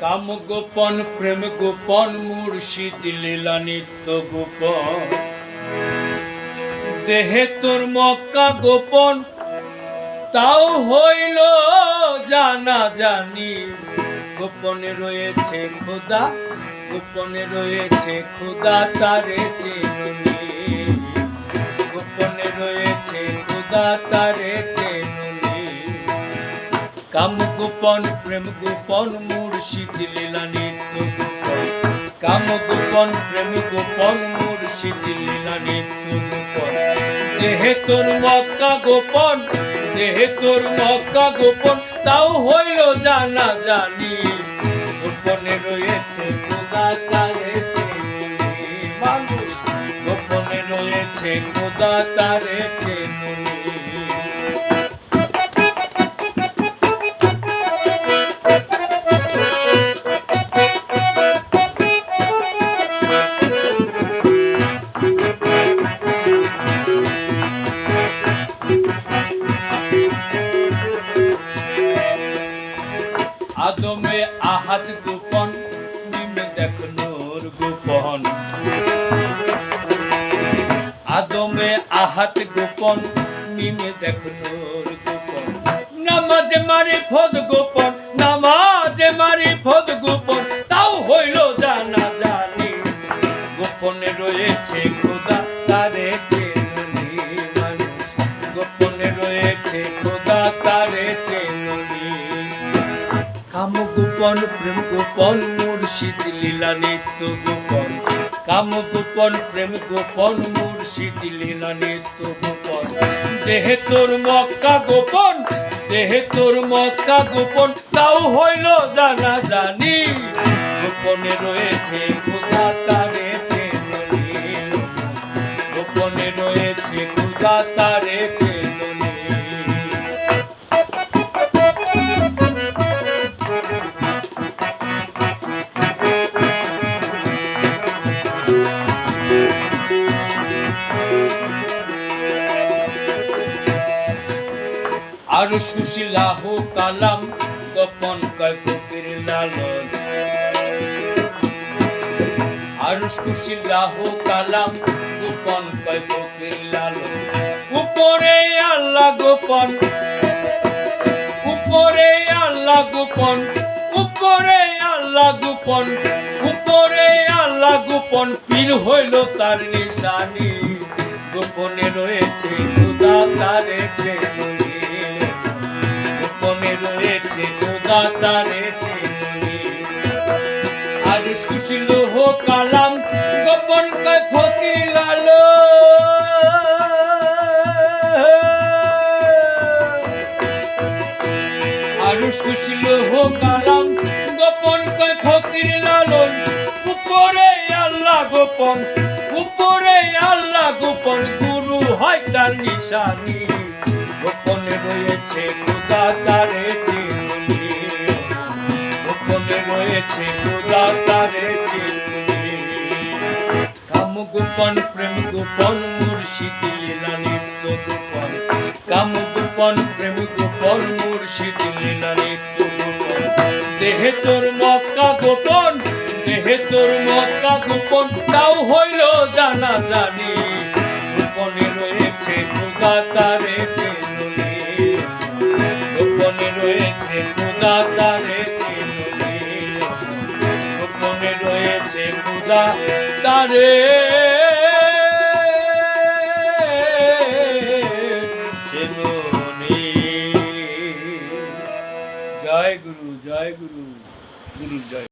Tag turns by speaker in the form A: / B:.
A: কাম গোপন প্রেম গোপন মুর্শিদ লীলা নিত্য গোপন। দেহে তোর মক্কা গোপন, তাও হইল জানা জানি। গোপনে রয়েছে খোদা, গোপনে রয়েছে খোদা তারে চেনুনি। গোপনে রয়েছে খোদা তারে চেনুনি। কাম গোপন প্রেম গোপন গোপন দেহে তোর মক্কা গোপন তাও হইল জানা জানি। গোপনে রয়েছে খোদা তারে মানুষ গোপনে রয়েছে খোদা তারে চেনুনি দেখ নূর গোপন। আদমে আহাত গোপন নিমে দেখ নূর গোপন। নামাজে মারি ফদ গোপন, নামাজে মারি ফদ গোপন, তাও হইল জানা জানি। গোপনে রয়েছে খোদা, তারে কাম গোপন, প্রেম গোপন মুর্শিদ লীলা নিত্য গোপন। কাম গোপন, প্রেম গোপন, মুর্শিদ লীলা নিত্য গোপন। দেহে তোর মক্কা গোপন, দেহে তোর মক্কা গোপন, তাও হইল জানা জানি। গোপনে রয়েছে খোদা তারে গোপনে রয়েছে খোদা তারে আর সুশীলাহ কালাম গোপন কয় ফকির লালন। আর সুশীলাহ কালাম গোপন কয় ফকির লালন। উপরে আল্লাহ গোপন, উপরে আল্লাহ গোপন, উপরে আল্লাহ গোপন, উপরে আল্লাহ গোপন, পীর হইল তার নিশানি। গোপনে রয়েছে খোদা, তারে গোপনে রয়েছে খোদা তারে চেনুনি আর সুশীল হো কালাম, গোপন কয় ফকির লালো আর সুশীল হো কালাম, গোপন কয় ফকির লালন উপরে আল্লাহ গোপন, উপরে আল্লাহ গোপন, গুরু হয় তার নিশানি। গোপনে রয়েছে খোদা তারে তারে কাম গোপন, প্রেম গোপন, মুর্শিদ লীলা গোপন। কাম গোপন, প্রেম গোপন, মুর্শিদ লীলা গোপন। দেহে তোর মক্কা গোপন, দেহে তোর মক্কা গোপন, তাও হইল জানা জানি গোপনে রয়েছে খোদা রয়েছে খোদা তারে চেনুনি জয় গুরু জয় গুরু গুরু জয়